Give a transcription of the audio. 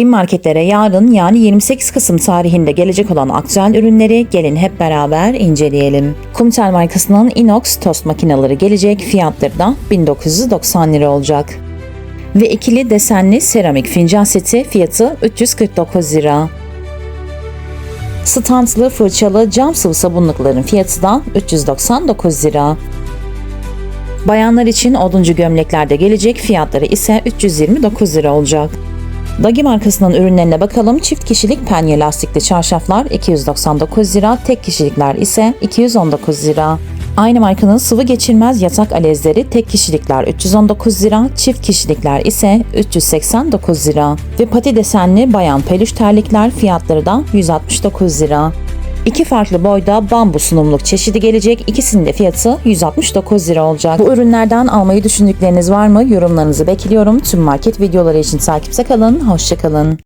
Bin marketlere yarın yani 28 Kasım tarihinde gelecek olan aktüel ürünleri gelin hep beraber inceleyelim. Kumtel markasının inox tost makineleri gelecek fiyatları da 1990 lira olacak. Ve ikili desenli seramik fincan seti fiyatı 349 lira. Standlı fırçalı cam sıvı sabunlukların fiyatı da 399 lira. Bayanlar için oduncu gömleklerde gelecek fiyatları ise 329 lira olacak. Dagi markasının ürünlerine bakalım. Çift kişilik penye lastikli çarşaflar 299 lira, tek kişilikler ise 219 lira. Aynı markanın sıvı geçirmez yatak alezleri tek kişilikler 319 lira, çift kişilikler ise 389 lira. Ve pati desenli bayan peluş terlikler fiyatları da 169 lira. İki farklı boyda bambu sunumluk çeşidi gelecek. İkisinin de fiyatı 169 lira olacak. Bu ürünlerden almayı düşündükleriniz var mı? Yorumlarınızı bekliyorum. Tüm market videoları için takipte kalın. Hoşçakalın.